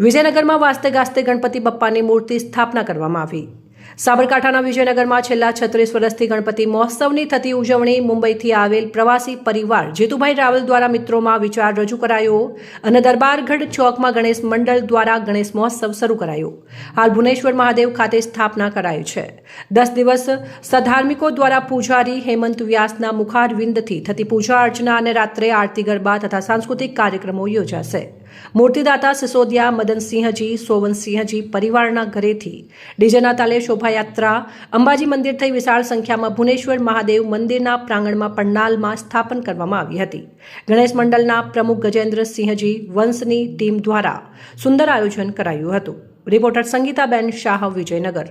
વિજયનગરમાં વાસ્તે ગાસ્તે ગણપતિ બપ્પાની મૂર્તિ સ્થાપના કરવામાં આવી. સાબરકાંઠાના વિજયનગરમાં છેલ્લા છત્રીસ વર્ષથી ગણપતિ મહોત્સવની થતી ઉજવણી મુંબઈથી આવેલ પ્રવાસી પરિવાર જીતુભાઈ રાવલ દ્વારા મિત્રોમાં વિચાર રજૂ કરાયો અને દરબારગઢ ચોકમાં ગણેશ મંડળ દ્વારા ગણેશ મહોત્સવ શરૂ કરાયો. હાલ ભુવનેશ્વર મહાદેવ ખાતે સ્થાપના કરાઈ છે. દસ દિવસ સધાર્મિકો દ્વારા પૂજારી હેમંત વ્યાસના મુખારવિંદથી થતી પૂજા અર્ચના અને રાત્રે આરતી ગરબા તથા સાંસ્કૃતિક કાર્યક્રમો યોજાશે. મૂર્તિદાતા સિસોદિયા, મદનસિંહજી, સોવનસિંહજી પરિવારના ઘરેથી ડીજેના તાલે શોભાયાત્રા, અંબાજી મંદિર થઈ વિશાળ સંખ્યામાં ભુવનેશ્વર મહાદેવ મંદિરના પ્રાંગણમાં પંડાલમાં સ્થાપન કરવામાં આવી હતી. ગણેશ મંડળના પ્રમુખ ગજેન્દ્રસિંહજી વંશની ટીમ દ્વારા સુંદર આયોજન કરાયું હતું. રિપોર્ટર સંગીતાબેન શાહ, વિજયનગર.